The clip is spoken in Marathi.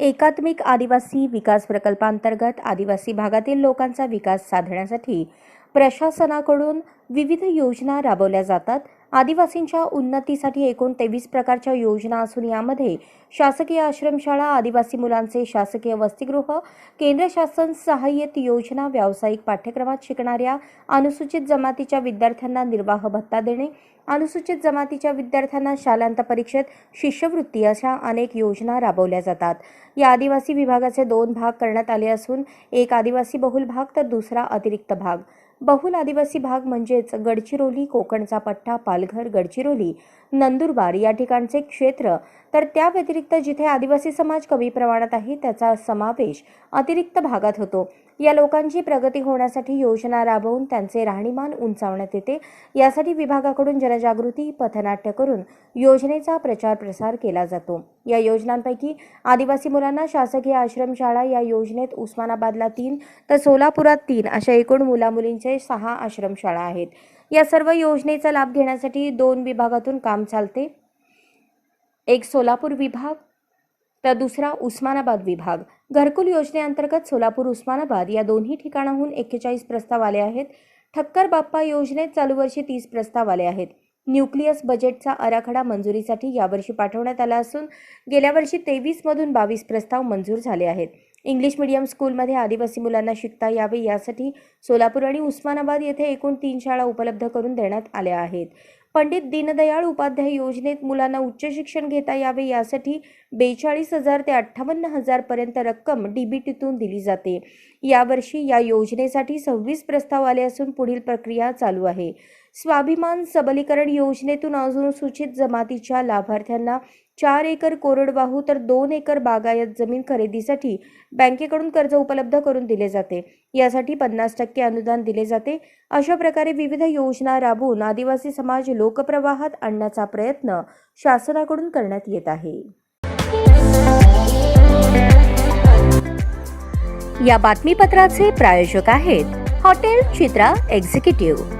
एकात्मिक आदिवासी विकास प्रकल्पांतर्गत आदिवासी भागातील लोकांचा विकास साधण्यासाठी प्रशासनाकडून विविध योजना राबवल्या जातात. आदिवासींच्या उन्नतीसाठी एकूण तेवीस प्रकारच्या योजना असून यामध्ये शासकीय आश्रमशाळा आदिवासी मुलांचे शासकीय वसतिगृह केंद्र शासन सहाय्यित योजना व्यावसायिक पाठ्यक्रमात शिकणाऱ्या अनुसूचित जमातीच्या विद्यार्थ्यांना निर्वाह भत्ता देणे अनुसूचित जमातीच्या विद्यार्थ्यांना शालांत परीक्षेत शिष्यवृत्ती अशा अनेक योजना राबवल्या जातात. या आदिवासी विभागाचे दोन भाग करण्यात आले असून एक आदिवासी बहुल भाग तर दुसरा अतिरिक्त भाग. बहुल आदिवासी भाग म्हणजेच गडचिरोली कोकणचा पट्टा पालघर गडचिरोली नंदुरबार या ठिकाणचे क्षेत्र तर त्या व्यतिरिक्त जिथे आदिवासी समाज कमी प्रमाणात आहे त्याचा समावेश अतिरिक्त भागात होतो. या लोकांची प्रगती होण्यासाठी योजना राबवून त्यांचे राहणीमान उंचावण्यात येते. यासाठी विभागाकडून जनजागृती पथनाट्य करून योजनेचा प्रचार प्रसार केला जातो. या योजनांपैकी आदिवासी मुलांना शासकीय आश्रमशाळा या योजनेत उस्मानाबादला तीन तर सोलापुरात तीन अशा एकूण मुलामुलींचे सहा आश्रमशाळा आहेत. या सर्व योजनेचा लाभ घेण्यासाठी दोन विभागातून काम चालते. एक सोलापूर विभाग तर दुसरा उस्मानाबाद विभाग. घरकुल योजनेअंतर्गत सोलापूर उस्मानाबाद या दोन्ही ठिकाणाहून एक्केचाळीस प्रस्ताव आले आहेत. ठक्कर बाप्पा योजनेत चालू वर्षी तीस प्रस्ताव आले आहेत. न्यूक्लियस बजेटचा आराखडा मंजुरीसाठी यावर्षी पाठवण्यात आला असून गेल्या वर्षी तेवीसमधून बावीस प्रस्ताव मंजूर झाले आहेत. इंग्लिश मीडियम स्कूलमध्ये आदिवासी मुलांना शिकता यावे यासाठी सोलापूर आणि उस्मानाबाद येथे एकूण तीन शाळा उपलब्ध करून देण्यात आल्या आहेत. पंडित दीनदयाळ उपाध्याय योजनेत मुलांना उच्च शिक्षण घेता यावे यासाठी बेचाळीस हजार ते अठ्ठावन्न हजारपर्यंत रक्कम डीबीटीतून दिली जाते. यावर्षी या योजनेसाठी सव्वीस प्रस्ताव आले असून पुढील प्रक्रिया चालू आहे. स्वाभिमान सबलीकरण योजनेतून अनुसूचित जमातीच्या लाभार्थ्यांना चार एकर कोरडवाहू तर दोन एकर बागायत जमीन खरेदीसाठी बँकेकडून कर्ज उपलब्ध करून दिले जाते. यासाठी पन्नास टक्के अनुदान दिले जाते. अशा प्रकारे विविध योजना राबवून आदिवासी समाज लोकप्रवाहात आणण्याचा प्रयत्न शासनाकडून करण्यात येत आहे. या बातमीपत्राचे प्रायोजक आहेत हॉटेल चित्रा एक्झिक्युटिव्ह.